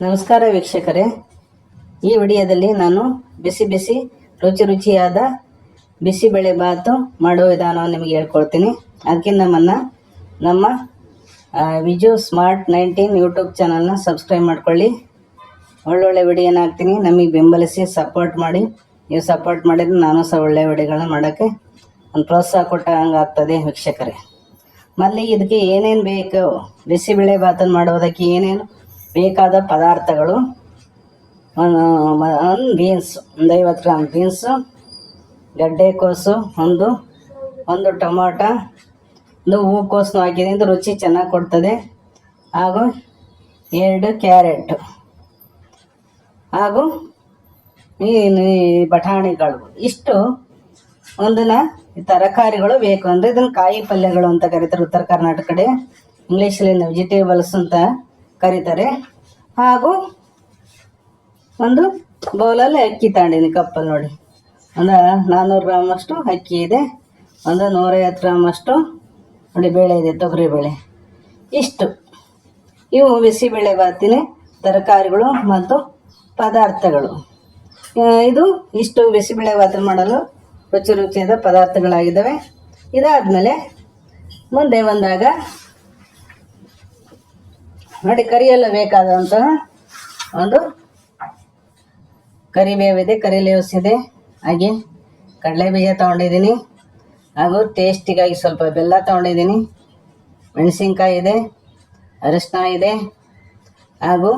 ನಮಸ್ಕಾರ ವೀಕ್ಷಕರೇ. ಈ ವಿಡಿಯೋದಲ್ಲಿ ನಾನು ಬಿಸಿ ಬಿಸಿ, ರುಚಿ ರುಚಿಯಾದ ಬಿಸಿಬೇಳೆ ಬಾತು ಮಾಡೋ ವಿಧಾನವನ್ನು ನಿಮಗೆ ಹೇಳ್ಕೊಳ್ತೀನಿ ಅದಕ್ಕಿಂತ ನಮ್ಮನ್ನು ನಮ್ಮ ವಿಜು ಸ್ಮಾರ್ಟ್ ನೈನ್ಟೀನ್ ಯೂಟ್ಯೂಬ್ ಚಾನಲ್ನ ಸಬ್ಸ್ಕ್ರೈಬ್ ಮಾಡ್ಕೊಳ್ಳಿ. ಒಳ್ಳೊಳ್ಳೆ ವಿಡಿಯೋನ ಹಾಕ್ತೀನಿ. ನಮಗೆ ಬೆಂಬಲಿಸಿ ಸಪೋರ್ಟ್ ಮಾಡಿ. ನೀವು ಸಪೋರ್ಟ್ ಮಾಡಿದ್ರೆ ನಾನು ಸಹ ಒಳ್ಳೆ ವಿಡಿಯೋಗಳನ್ನ ಮಾಡೋಕ್ಕೆ ಒಂದು ಪ್ರೋತ್ಸಾಹ ಕೊಟ್ಟ ಹಂಗೆ ಆಗ್ತದೆ ವೀಕ್ಷಕರೇ. ಮೊದಲಿಗೆ ಇದಕ್ಕೆ ಏನೇನು ಬೇಕು? ಬಿಸಿಬೇಳೆ ಬಾತನ್ನು ಮಾಡೋದಕ್ಕೆ ಏನೇನು? ಬೇಕಾದ ಪದಾರ್ಥಗಳು ಒಂದು ಬೀನ್ಸ್ ಒಂದು ಐವತ್ತು ಗ್ರಾಮ್ ಬೀನ್ಸು ಗಡ್ಡೆಕೋಸು ಒಂದು ಒಂದು ಟೊಮೊಟ, ಒಂದು ಹೂಕೋಸು ಹಾಕಿದೆ ಇದು ರುಚಿ ಚೆನ್ನಾಗಿ ಕೊಡ್ತದೆ. ಹಾಗೂ ಎರಡು ಕ್ಯಾರೆಟ್. ಹಾಗೂ ಈ ಬಟಾಣಿಗಳು. ಇಷ್ಟು ಒಂದನ್ನು ತರಕಾರಿಗಳು ಬೇಕು ಅಂದರೆ ಇದನ್ನು ಕಾಯಿ ಪಲ್ಯಗಳು ಅಂತ ಕರೀತಾರೆ ಉತ್ತರ ಕರ್ನಾಟಕ ಕಡೆ. ಇಂಗ್ಲೀಷಲ್ಲಿ ವೆಜಿಟೇಬಲ್ಸ್ ಅಂತ ಕರೀತಾರೆ. ಹಾಗೂ ಒಂದು ಬೌಲಲ್ಲಿ ಅಕ್ಕಿ ತಗೊಂಡಿನಿ ಕಪ್ಪಲ್ಲಿ ನೋಡಿ. ಒಂದು ನಾನ್ನೂರು ಗ್ರಾಮ್ ಅಷ್ಟು ಅಕ್ಕಿ ಇದೆ. ಒಂದು ನೂರೈವತ್ತು ಗ್ರಾಮ್ ಅಷ್ಟು ನೋಡಿ ಬೇಳೆ ಇದೆ, ತೊಗರಿ ಬೇಳೆ. ಇಷ್ಟು. ಇವು ಬಿಸಿಬೇಳೆ ಬಾತಿನ ತರಕಾರಿಗಳು ಮತ್ತು ಪದಾರ್ಥಗಳು. ಇದು ಇಷ್ಟು ಬಿಸಿಬೇಳೆ ಬಾತು ಮಾಡಲು ರುಚಿ ರುಚಿಯಾದ ಪದಾರ್ಥಗಳಾಗಿದ್ದಾವೆ. ಇದಾದಮೇಲೆ ಮುಂದೆ ಬಂದಾಗ ನೋಡಿ, ಕರಿಯಲ್ಲ ಬೇಕಾದಂತಹ ಒಂದು ಕರಿಬೇವಿದೆ, ಕರಿಲೇವ್ಸ್ ಇದೆ. ಹಾಗೆ ಕಡಲೆ ಬೀಜ ತೊಗೊಂಡಿದ್ದೀನಿ. ಹಾಗೂ ಟೇಸ್ಟಿಗಾಗಿ ಸ್ವಲ್ಪ ಬೆಲ್ಲ ತೊಗೊಂಡಿದ್ದೀನಿ. ಮೆಣಸಿನ್ಕಾಯಿ ಇದೆ ಅರಿಶಿನ ಇದೆ, ಹಾಗೂ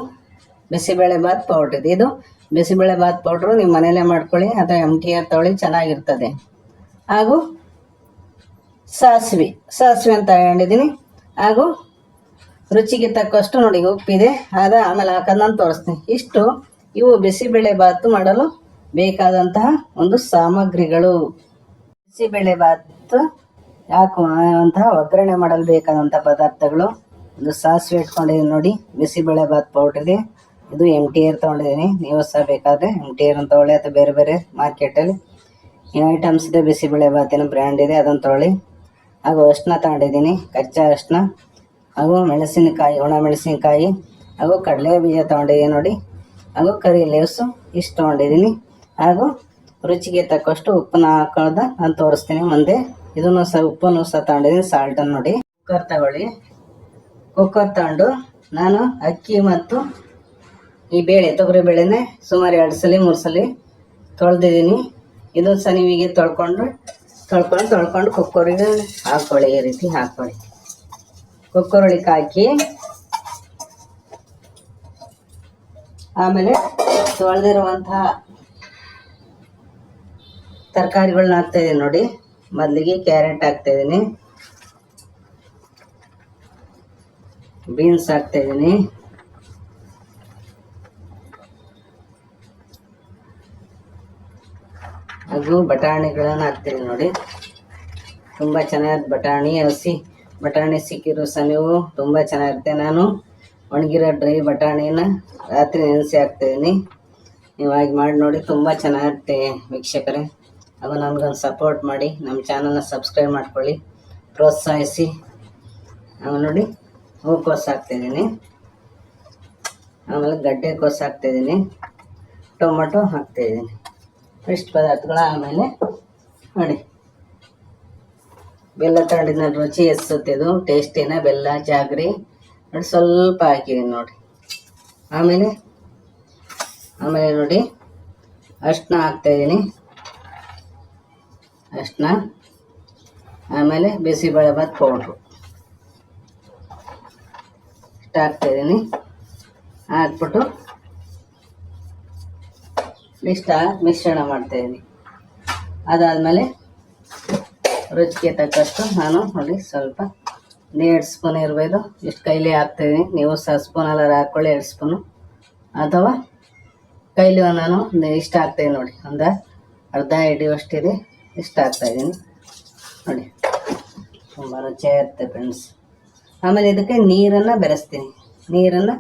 ಬಿಸಿಬೇಳೆ ಬಾತ್ ಪೌಡ್ರ್ ಇದೆ. ಇದು ಬಿಸಿಬೇಳೆ ಬಾತ್ ಪೌಡ್ರು ನಿಮ್ಮ ಮನೆಯಲ್ಲೇ ಮಾಡ್ಕೊಳ್ಳಿ, ಅಥವಾ ಎಂ ಟಿ ಆರ್ ತೊಗೊಳ್ಳಿ, ಚೆನ್ನಾಗಿರ್ತದೆ. ಹಾಗೂ ಸಾಸಿವೆ ಸಾಸಿವೆ ಅಂತ ತಗೊಂಡಿದ್ದೀನಿ. ಹಾಗೂ ರುಚಿಗೆ ತಕ್ಕಷ್ಟು ನೋಡಿ ಉಪ್ಪಿದೆ. ಅದ ಆಮೇಲೆ ಹಾಕೋದನ್ನ ತೋರಿಸ್ತೀನಿ. ಇಷ್ಟು ಇವು ಬಿಸಿಬೇಳೆ ಬಾತು ಮಾಡಲು ಬೇಕಾದಂತಹ ಒಂದು ಸಾಮಗ್ರಿಗಳು. ಬಿಸಿಬೇಳೆ ಬಾತು ಹಾಕುವಂತಹ ಒಗ್ಗರಣೆ ಮಾಡಲು ಬೇಕಾದಂಥ ಪದಾರ್ಥಗಳು. ಒಂದು ಸಾಸಿವೆ ಇಟ್ಕೊಂಡಿದ್ದೀನಿ ನೋಡಿ, ಬಿಸಿಬೇಳೆ ಬಾತ್ ಪೌಡ್ರ್ ಇದೆ ಇದು ಎಂ ಟಿ ಆರ್ ತೊಗೊಂಡಿದ್ದೀನಿ ನೀವು ಸಹ ಬೇಕಾದರೆ ಎಂ ಟಿ ಆರ್ ಅಂತ ಒಳ್ಳೆ ಅಥವಾ ಬೇರೆ ಬೇರೆ ಮಾರ್ಕೆಟಲ್ಲಿ ಏನು ಐಟಮ್ಸ್ ಇದೆ, ಬಿಸಿಬೇಳೆ ಬಾತಿನ ಬ್ರ್ಯಾಂಡ್ ಇದೆ, ಅದನ್ನು ತೊಗೊಳ್ಳಿ. ಹಾಗೂ ಅರಿಶಿನ ತಗೊಂಡಿದ್ದೀನಿ ಕಚ್ಚಾ ಅರಿಶಿನ ಹಾಗೂ ಮೆಣಸಿನಕಾಯಿ, ಒಣ ಮೆಣಸಿನಕಾಯಿ ಹಾಗೂ ಕಡಲೆ ಬೀಜ ತೊಗೊಂಡಿದ್ದೀನಿ ನೋಡಿ. ಹಾಗೂ ಕರಿ ಲೇವ್ಸು ಇಷ್ಟು ತೊಗೊಂಡಿದ್ದೀನಿ ಹಾಗೂ ರುಚಿಗೆ ತಕ್ಕಷ್ಟು ಉಪ್ಪನ್ನ ಹಾಕೋದ ನಾನು ತೋರಿಸ್ತೀನಿ ಮುಂದೆ. ಇದನ್ನು ಸಹ ಉಪ್ಪನ್ನು ಸಹ ತೊಗೊಂಡಿದ್ದೀನಿ ಸಾಲ್ಟನ್ನು ನೋಡಿ. ಕುಕ್ಕರ್ ತಗೊಳ್ಳಿ. ಕುಕ್ಕರ್ ತಗೊಂಡು ನಾನು ಅಕ್ಕಿ ಮತ್ತು ಈ ಬೇಳೆ, ತೊಗರಿ ಬೇಳೆನೆ ಸುಮಾರು ಎರಡು ಸಲ, ಮೂರು ಸಲ ತೊಳೆದಿದ್ದೀನಿ ಇದು ಸಹ ನೀವಿಗೆ ತೊಳ್ಕೊಂಡು ತೊಳ್ಕೊಂಡು ತೊಳ್ಕೊಂಡು ಕುಕ್ಕರಿಗೆ ಹಾಕ್ಕೊಳ್ಳಿ ಈ ರೀತಿ ಹಾಕ್ಕೊಳ್ಳಿ ಕುಕ್ಕರ್ ಕಾಕಿ ಹಾಕಿ ಆಮೇಲೆ ತೊಳೆದಿರುವಂತಹ ತರಕಾರಿಗಳನ್ನ ಹಾಕ್ತಾ ಇದೀನಿ ನೋಡಿ. ಮೊದಲಿಗೆ ಕ್ಯಾರೆಟ್ ಹಾಕ್ತಾ ಇದ್ದೀನಿ ಬೀನ್ಸ್ ಹಾಕ್ತಾ ಇದ್ದೀನಿ ಹಾಗೂ ಬಟಾಣಿಗಳನ್ನು ಹಾಕ್ತೀನಿ ನೋಡಿ. ತುಂಬ ಚೆನ್ನಾಗಿ ಬಟಾಣಿ ಹಸಿ ಬಟಾಣಿ ಸಿಕ್ಕಿರೋ ಸಹ ನೀವು ತುಂಬ ಚೆನ್ನಾಗಿರುತ್ತೆ ನಾನು. ಒಣಗಿರೋ ಡ್ರೈ ಬಟಾಣಿನ ರಾತ್ರಿ ನೆನೆಸಿ ಹಾಕ್ತಾಯಿದ್ದೀನಿ ನೀವು ಹಾಗೆ ಮಾಡಿ ನೋಡಿ, ತುಂಬ ಚೆನ್ನಾಗಿರುತ್ತೆ ವೀಕ್ಷಕರೇ. ಅದು ನನಗೊಂದು ಸಪೋರ್ಟ್ ಮಾಡಿ, ನಮ್ಮ ಚಾನಲ್ನ ಸಬ್ಸ್ಕ್ರೈಬ್ ಮಾಡ್ಕೊಳ್ಳಿ, ಪ್ರೋತ್ಸಾಹಿಸಿ. ನೋಡಿ ಹೂಕೋಸು ಹಾಕ್ತಿದ್ದೀನಿ ಆಮೇಲೆ ಗಡ್ಡೆ ಕೋಸು ಹಾಕ್ತಿದ್ದೀನಿ ಟೊಮೊಟೊ ಹಾಕ್ತಾಯಿದ್ದೀನಿ ಇಷ್ಟು ಪದಾರ್ಥಗಳು ಆಮೇಲೆ ನೋಡಿ. ಬೆಲ್ಲ ತಗೊಂಡಿದ್ದ ರುಚಿ ಎಸ್ಸುತ್ತೆ ಇದು, ಟೇಸ್ಟಿನ ಬೆಲ್ಲ, ಜಾಗ್ರಿ. ನೋಡಿ, ಸ್ವಲ್ಪ ಹಾಕಿದ್ದೀನಿ ನೋಡಿ ಆಮೇಲೆ ಆಮೇಲೆ ನೋಡಿ ಅರ್ಶಿನ ಹಾಕ್ತಾಯಿದ್ದೀನಿ ಅರ್ಶಿನ ಆಮೇಲೆ ಬಿಸಿಬೇಳೆಭಾತ್ ಪೌಡ್ರು ಇಷ್ಟು ಹಾಕ್ತಾಯಿದ್ದೀನಿ ಹಾಕ್ಬಿಟ್ಟು ಇಷ್ಟ ಮಿಶ್ರಣ ಮಾಡ್ತಾಯಿದ್ದೀನಿ ಅದಾದಮೇಲೆ ರುಚಿಗೆ ತಕ್ಕಷ್ಟು ನಾನು ಅಲ್ಲಿ ಸ್ವಲ್ಪ ಎರಡು ಸ್ಪೂನ್ ಇರ್ಬೋದು. ಇಷ್ಟು ಕೈಲಿ ಹಾಕ್ತಾಯಿದ್ದೀನಿ ನೀವು ಸಹ ಸ್ಪೂನಲ್ಲಿ ಹಾಕ್ಕೊಳ್ಳಿ, ಎರಡು ಸ್ಪೂನು ಅಥವಾ ಕೈಲಿ ನಾನು ಇಷ್ಟ ಇಷ್ಟು ಹಾಕ್ತಾಯಿದ್ದೀನಿ ನೋಡಿ. ಒಂದು ಅರ್ಧ ಹಿಡಿಯುವಷ್ಟಿದೆ. ಇಷ್ಟು ಹಾಕ್ತಾಯಿದ್ದೀನಿ ನೋಡಿ. ತುಂಬ ರುಚಿಯಾಗಿರುತ್ತೆ ಫ್ರೆಂಡ್ಸ್ ಆಮೇಲೆ ಇದಕ್ಕೆ ನೀರನ್ನು ಬೆರೆಸ್ತೀನಿ. ನೀರನ್ನು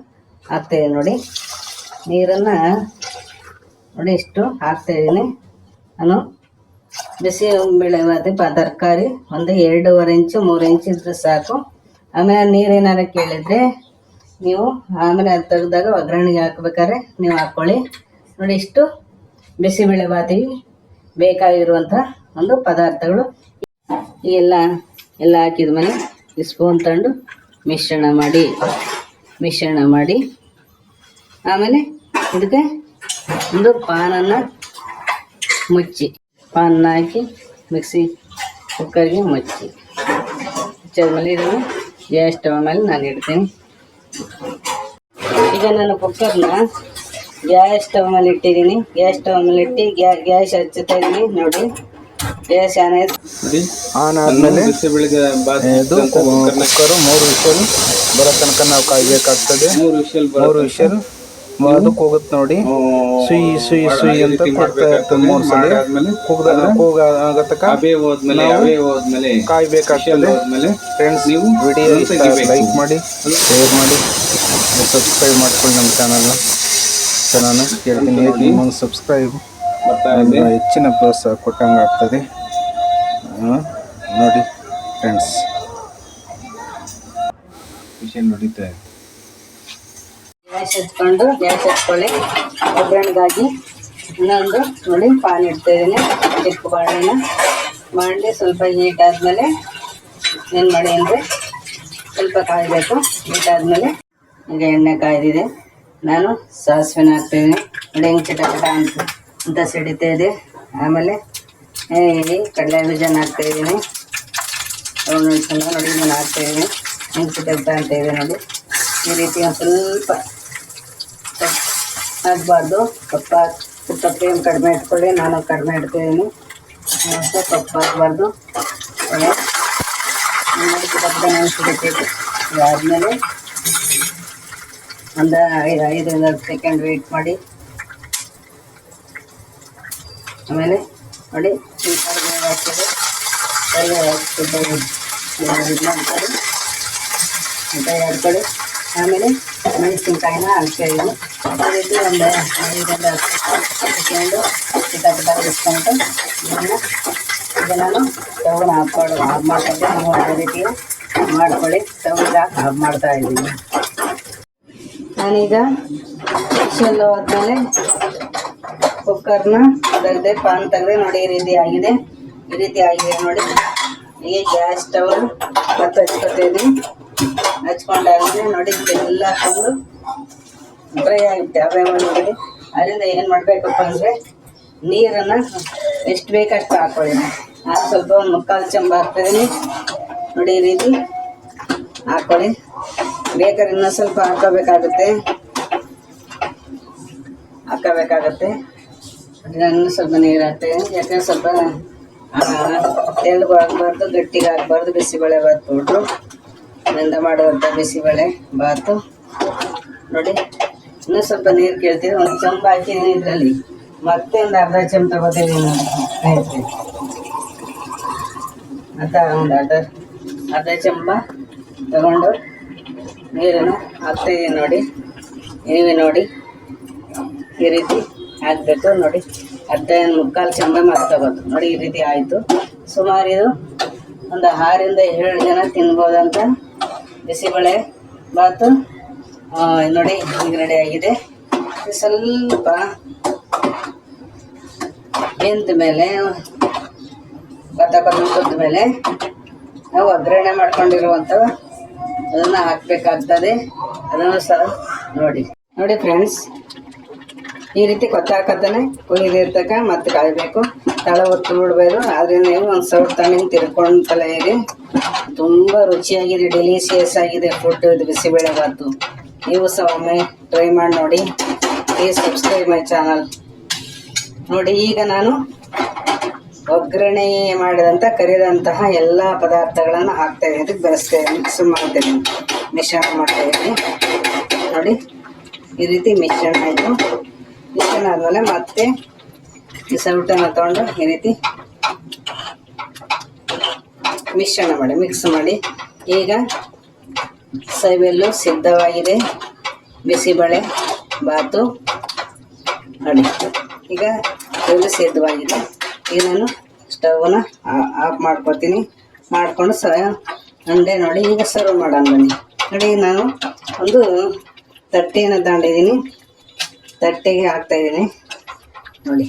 ಹಾಕ್ತಾಯಿದ್ದೀನಿ ನೋಡಿ. ನೀರನ್ನು ನೋಡಿ ಇಷ್ಟು ಹಾಕ್ತಾಯಿದ್ದೀನಿ ನಾನು ಬಿಸಿ ಬೇಳೆ ಮತ್ತು ಪ, ತರಕಾರಿ ಒಂದು ಎರಡೂವರೆ ಇಂಚು, ಮೂರು ಇಂಚು ಇದ್ರೆ ಸಾಕು. ಆಮೇಲೆ ನೀರೇನಾರು ಕೇಳಿದರೆ ನೀವು ಆಮೇಲೆ ಅದು ತೆಗೆದಾಗ ಒಗ್ಗರಣೆಗೆ ಹಾಕ್ಬೇಕಾದ್ರೆ ನೀವು ಹಾಕ್ಕೊಳ್ಳಿ. ನೋಡಿ, ಇಷ್ಟು ಬಿಸಿಬೇಳೆ ಬಾತಿಗೆ ಬೇಕಾಗಿರುವಂಥ ಒಂದು ಪದಾರ್ಥಗಳು ಎಲ್ಲ ಎಲ್ಲ ಹಾಕಿದ ಮೇಲೆ ಈ ಸ್ಪೂನ್ ತಂದು ಮಿಶ್ರಣ ಮಾಡಿ ಮಿಶ್ರಣ ಮಾಡಿ. ಆಮೇಲೆ ಇದಕ್ಕೆ ಒಂದು ಪಾನನ್ನು ಮುಚ್ಚಿ. ಪಾನ್ನ ಹಾಕಿ ಮಿಕ್ಸಿ ಕುಕ್ಕರ್ಗೆ ಮುಚ್ಚಿ ಮುಚ್ಚಾದ್ಮೇಲೆ ಇದನ್ನು ಗ್ಯಾಸ್ ಸ್ಟವ್ ಮೇಲೆ ನಾನು ಇಡ್ತೀನಿ ಈಗ ನಾನು ಕುಕ್ಕರ್ನ ಗ್ಯಾಸ್ ಸ್ಟವ್ ಮೇಲೆ ಇಟ್ಟಿದ್ದೀನಿ ಗ್ಯಾಸ್ ಸ್ಟವ್ ಮೇಲೆ ಇಟ್ಟು ಗ್ಯಾ ಗ್ಯಾಸ್ ಹಚ್ಚುತ್ತಾ ಇದ್ದೀನಿ ನೋಡಿ ಗ್ಯಾಸ್ ಆನ್ ಆಯ್ತು ಆನ್ ಆದ್ಮೇಲೆ ಇದು ಕುಕ್ಕರು ಮೂರು ವಿಷಲ್ ಬರೋ ತನಕ ನಾವು ಕಾಯ್ಬೇಕಾಗ್ತದೆ ಮೂರು ವಿಷಲ್ ಮೂರು ವಿಷಲ್ ಅದಕ್ಕೆ ಹೋಗುತ್ತೆ ನೋಡಿ. ಸುಯಿ ಸುಯಿ ಸುಯಿ ಅಂತ ಕೊಡ್ತಾ ಇರ್ತದೆ ಮೂರು ಸಲ ಅವೇ ಹೋದ್ಮೇಲೆ ಕಾಯ್ಬೇಕಾಗ್ತದೆ. ಫ್ರೆಂಡ್ಸ್ ನೀವು ವಿಡಿಯೋ. ಲೈಕ್ ಮಾಡಿ ಶೇರ್ ಮಾಡಿ ಸಬ್ಸ್ಕ್ರೈಬ್ ಮಾಡ್ಕೊಳ್ಳಿ ನಮ್ಮ ಚಾನಲ್ನ ಸೊ ಕೇಳ್ತೀನಿ ನಿಮ್ಮೊಂದು ಸಬ್ಸ್ಕ್ರೈಬ್ ಹೆಚ್ಚಿನ ಪ್ರೋತ್ಸಾಹ ಕೊಟ್ಟಂಗೆ ಆಗ್ತದೆ. ನೋಡಿ ಫ್ರೆಂಡ್ಸ್ ವಿಷಯ ನಡೀತಾ ಇದೆ. ಗ್ಯಾಸ್ ಹಚ್ಕೊಂಡು ಗ್ಯಾಸ್ ಹಚ್ಕೊಳ್ಳಿ ಒಗ್ಗರಣೆಗಾಗಿ ಇನ್ನೊಂದು ನೋಡಿ ಪಾನ್ ಇಡ್ತಾ ಇದ್ದೀನಿ ಚಿಕ್ಕ ಬಾಳೆನ ಮಾಡಿ ಸ್ವಲ್ಪ ಹೀಟ್ ಆದಮೇಲೆ ಏನು ಮಾಡಿ ಅಂದರೆ ಸ್ವಲ್ಪ ಕಾಯಬೇಕು. ಹೀಟ್ ಆದಮೇಲೆ ಈಗ ಎಣ್ಣೆ ಕಾಯ್ದಿದೆ. ನಾನು ಸಾಸಿವೆನ ಹಾಕ್ತಿದ್ದೀನಿ. ನೋಡಿ ಹೆಂಗೆ ಚಿಟಪಟ ಅಂತ ಅಂತ ಸಿಡಿತಾ ಇದೆ. ಆಮೇಲೆ ಕಡಲೆ ಬೀಜನ ಹಾಕ್ತಾಯಿದ್ದೀನಿ ಅವನು ನೋಡಿ ನಾನು ಹಾಕ್ತಾಯಿದ್ದೀನಿ ಹೆಂಗೆ ಚಿಟಪಟ ಅಂತ ಇದೆ ನೋಡಿ. ಈ ರೀತಿ ಒಂದು ಸ್ವಲ್ಪ ಆಗಬಾರ್ದು. ಕಪ್ಪ ಏನು ಕಡಿಮೆ ಇಟ್ಕೊಳ್ಳಿ, ನಾನು ಕಡಿಮೆ ಇಡ್ತಿದ್ದೀನಿ ಮತ್ತು ಕಪ್ಪ ಆಗಬಾರ್ದು. ನೆನೆಸಿಬಿಟ್ಟಿದ್ದು ಇದಾದಮೇಲೆ ಒಂದು ಐದು ಐದರಿಂದ ಹತ್ತು ಸೆಕೆಂಡ್ ವೆಯ್ಟ್ ಮಾಡಿ. ಆಮೇಲೆ ನೋಡಿ, ಈ ಕಡಿಮೆ ಹಾಕಿದೆ ಕಡಿಮೆ ಹಾಕ್ತಿದ್ದೆ ಮಾಡ್ತಾರೆ ಅಂತ ಎರಡು ಆಮೇಲೆ ಮೆಣಸಿನ್ಕಾಯಿನ ಹಾಕ್ತಾಯಿದ್ದೀನಿ ಈ ರೀತಿ ಒಂದು ಐದರಿಂದ ಇಟ್ಕೊಂಡು ಚಿಟಪಟ ಬಿಸ್ಕೊಂಡು ಇದನ್ನು ಈಗ ನಾನು ಸ್ಟವ್ನ ಆಫ್ ಮಾಡಿ ಆಫ್ ಮಾಡ್ಕೊಂಡೆ ನೀವು ಅದೇ ರೀತಿ ಮಾಡ್ಕೊಳ್ಳಿ ಹಾಕಿ ಆಫ್ ಮಾಡ್ತಾ ಇದ್ದೀನಿ ನಾನೀಗ ಶೆಲ್ಲು ಆದಮೇಲೆ ಕುಕ್ಕರ್ನ ತೆಗೆದೆ ಪಾನ್ ತೆಗೆದೆ ನೋಡಿ ಈ ರೀತಿ ಆಗಿದೆ. ಈ ರೀತಿ ಆಗಿದೆ ನೋಡಿ. ಈಗ ಗ್ಯಾಸ್ ಸ್ಟವ್ ಮತ್ತೆ ಹಚ್ಕೊತಿದ್ವಿ ಹಚ್ಕೊಂಡಾಗಿದೆ ನೋಡಿ ಎಲ್ಲ ಹಾಕೊಂಡು ಡ್ರೈ ಆಗುತ್ತೆ ಅವೇ ನೋಡಿ ಅದರಿಂದ ಏನು ಮಾಡಬೇಕಪ್ಪ ಅಂದರೆ ನೀರನ್ನು ಎಷ್ಟು ಬೇಕಷ್ಟು ಹಾಕೊಳ್ಳಿ. ನಾನು ಸ್ವಲ್ಪ ಒಂದು ಮುಕ್ಕಾಲು ಚಂಬ ಹಾಕ್ತಿದ್ದೀನಿ ನೋಡಿ ಈ ರೀತಿ ಹಾಕ್ಕೊಳ್ಳಿ ಬೇಕಾದ್ರೆ ಇನ್ನೂ ಸ್ವಲ್ಪ ಹಾಕೋಬೇಕಾಗುತ್ತೆ. ಹಾಕೋಬೇಕಾಗತ್ತೆ. ಇನ್ನೂ ಸ್ವಲ್ಪ ನೀರು ಹಾಕ್ತೀನಿ ಯಾಕಂದ್ರೆ ಸ್ವಲ್ಪ ತೆಳ್ಳಗೂ ಆಗಬಾರ್ದು, ಗಟ್ಟಿಗೆ ಆಗಬಾರ್ದು ಬಿಸಿಬೇಳೆ ಬಾತ್ ಪೌಡ್ರು. ಅದರಿಂದ ಮಾಡುವಂಥ ಬಿಸಿಬೇಳೆ ಬಾತು. ನೋಡಿ. ಇನ್ನೂ ಸ್ವಲ್ಪ ನೀರು ಕೇಳ್ತೀವಿ ಒಂದು ಚಮಚ ಹಾಕಿದ್ದೀನಿ ಇದರಲ್ಲಿ ಮತ್ತೆ ಒಂದು ಅರ್ಧ ಚಮಚ ಆಯ್ತು ಅಂತ ಒಂದು ಅರ್ಧ ಅರ್ಧ ಚಮಚ ತಗೊಂಡು ನೀರನ್ನು ಹಾಕ್ತಾಯಿದ್ದೀನಿ ನೋಡಿ, ನೀವೇ ನೋಡಿ. ಈ ರೀತಿ ಹಾಕಬೇಕು ನೋಡಿ, ಅರ್ಧ ಮುಕ್ಕಾಲು ಚಂಬ ತಗೋದು. ನೋಡಿ, ಈ ರೀತಿ ಆಯಿತು. ಸುಮಾರು ಇದು ಒಂದು ಆರಿಂದ ಏಳು ಜನ ತಿನ್ಬೋದಂತ ಬಿಸಿಬೇಳೆ ಬಾತು. ನೋಡಿ, ಈಗ ರೆಡಿ ಆಗಿದೆ. ಸ್ವಲ್ಪ ಬೆಂದ ಮೇಲೆ ಭತ್ತ ಬಂದ ಮೇಲೆ ನಾವು ಒಗ್ಗರಣೆ ಮಾಡ್ಕೊಂಡಿರುವಂಥ ಅದನ್ನು ಹಾಕಬೇಕಾಗ್ತದೆ. ಅದನ್ನು ಸಹ ನೋಡಿ. ನೋಡಿ ಫ್ರೆಂಡ್ಸ್ ಈ ರೀತಿ ಕೊತ್ತ ಹಾಕತ್ತಾನೆ ಕುಯ್ದಿರ್ತಕ್ಕ ಮತ್ತೆ ಕಾಯಬೇಕು. ತಳ ಒತ್ತು ಬಿಡ್ಬೋದು ಆದ್ರಿಂದ ನೀವು ಒಂದು ಸೌಟ್ ತಣ್ಣಗೆ ತಿರ್ಕೊಂತಲೇ ಇರಿ. ತುಂಬ ರುಚಿಯಾಗಿದೆ ಡೆಲಿಷಿಯಸ್ ಆಗಿದೆ ಫುಡ್ ಇದು ಬಿಸಿಬೇಳೆ ಬಾತು ನೀವು ಸಹ ಒಮ್ಮೆ ಟ್ರೈ ಮಾಡಿ ನೋಡಿ. ಪ್ಲೀಸ್ ಸಬ್ಸ್ಕ್ರೈಬ್ ಮೈ ಚಾನಲ್ ನೋಡಿ, ಈಗ ನಾನು ಒಗ್ಗರಣೆ ಮಾಡಿದಂಥ ಕರಿದಂತಹ ಎಲ್ಲ ಪದಾರ್ಥಗಳನ್ನು ಹಾಕ್ತಾ ಇದ್ದೀನಿ. ಬೆರೆಸ್ತೇನೆ ಮಿಕ್ಸ್ ಮಾಡ್ತೇನೆ ಮಿಶ್ರಣ ಮಾಡ್ತಾ ಇದ್ದೀನಿ. ನೋಡಿ, ಈ ರೀತಿ ಮಿಶ್ರಣ ಆಯಿತು. ಮಿಶ್ರಣ ಆದಮೇಲೆ ಮತ್ತೆ ಈ ಸೌಟನ್ನು ತೊಗೊಂಡು ಈ ರೀತಿ ಮಿಶ್ರಣ ಮಾಡಿ ಮಿಕ್ಸ್ ಮಾಡಿ. ಈಗ ಸೈಬೆಲ್ಲು ಸಿದ್ಧವಾಗಿದೆ. ಬಿಸಿಬೇಳೆ ಬಾತು ನೋಡಿ. ಈಗ ಇದು ಸಿದ್ಧವಾಗಿದೆ. ಈಗ ನಾನು ಸ್ಟವ್ನ ಆಫ್ ಮಾಡ್ಕೊತೀನಿ. ಮಾಡಿಕೊಂಡು ಸ, ಅಂಡೆ ನೋಡಿ, ಈಗ ಸರ್ವ್ ಮಾಡೋಣ ಬನ್ನಿ. ನೋಡಿ, ನಾನು ಒಂದು ತಟ್ಟೆಯನ್ನು ತಗೊಂಡಿದ್ದೀನಿ. ತಟ್ಟೆಗೆ ಹಾಕ್ತಾಯಿದ್ದೀನಿ ನೋಡಿ.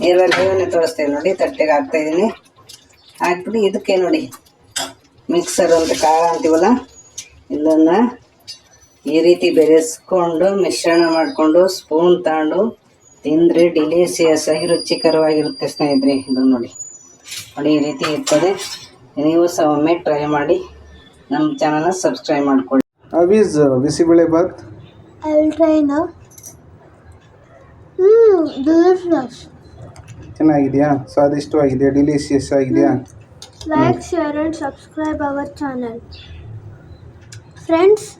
ನೀರಲ್ಲಿ ಬೇವನ್ನೇ ತೋರಿಸ್ತೇವೆ ನೋಡಿ, ತಟ್ಟೆಗೆ ಹಾಕ್ತಾಯಿದ್ದೀನಿ ಹಾಕ್ಬಿಟ್ಟು ಇದಕ್ಕೆ ನೋಡಿ, ಮಿಕ್ಸರ್ ಅಂತ ಕಾಳ ಅಂತೀವಲ್ಲ ಇದನ್ನು ಈ ರೀತಿ ಬೆರೆಸ್ಕೊಂಡು ಮಿಶ್ರಣ ಮಾಡಿಕೊಂಡು ಸ್ಪೂನ್ ತಗೊಂಡು ತಿಂದರೆ ಡಿಲೀಸಿಯಸ್ ಆಗಿ ರುಚಿಕರವಾಗಿರುತ್ತೆ ಸ್ನೇಹಿತರೆ. ಇದು ನೋಡಿ. ನೋಡಿ ಈ ರೀತಿ ಇರ್ತದೆ. ನೀವು ಸಹ ಒಮ್ಮೆ ಟ್ರೈ ಮಾಡಿ ನಮ್ಮ ಚಾನಲ್ನ ಸಬ್ಸ್ಕ್ರೈಬ್ ಮಾಡಿಕೊಳ್ಳಿ. ಅವೀಸ್ ಬಿಸಿಬೇಳೆ ಬಾತ್. ಚೆನ್ನಾಗಿದೆಯಾ? ಸ್ವಾದಿಷ್ಟವಾಗಿದೆಯಾ ಡಿಲೀಸಿಯಸ್ ಆಗಿದೆಯಾ? Like share and subscribe our channel. Friends,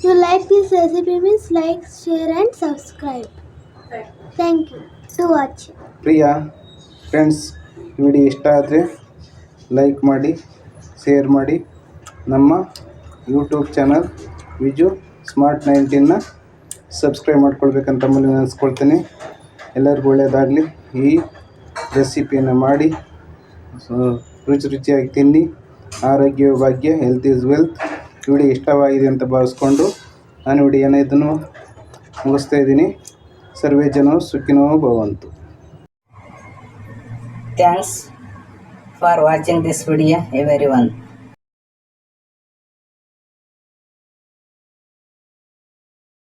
you like this recipe means like, share, and subscribe. Thank you to watch. ಪ್ರಿಯಾ ಫ್ರೆಂಡ್ಸ್ ವಿಡಿಯೋ ಇಷ್ಟ ಆದರೆ ಲೈಕ್ ಮಾಡಿ ಶೇರ್ ಮಾಡಿ. ನಮ್ಮ ಯೂಟ್ಯೂಬ್ ಚಾನಲ್ ವಿಜು ಸ್ಮಾರ್ಟ್ ನೈನ್ಟೀನ್ನ ಸಬ್ಸ್ಕ್ರೈಬ್ ಮಾಡ್ಕೊಳ್ಬೇಕಂತ ಮೇಲೆ ನೆನೆಸ್ಕೊಳ್ತೀನಿ. ಎಲ್ಲರಿಗೂ ಒಳ್ಳೆಯದಾಗಲಿ ಈ ರೆಸಿಪಿಯನ್ನು ಮಾಡಿ ಸೊ, ರುಚಿ ರುಚಿಯಾಗಿ ತಿನ್ನಿ. ಆರೋಗ್ಯ ಭಾಗ್ಯ ಹೆಲ್ತ್ ಈಸ್ ವೆಲ್ತ್ ವಿಡಿಯೋ ಇಷ್ಟವಾಗಿದೆ ಅಂತ ಭಾವಿಸ್ಕೊಂಡು ನಾನು ವಿಡಿಯೋನ ಇದನ್ನು ಮುಗಿಸ್ತಾ ಇದ್ದೀನಿ. ಸರ್ವೇ ಜನ ಸುಖಿನೋ ಭವಂತು. Thanks for watching this video everyone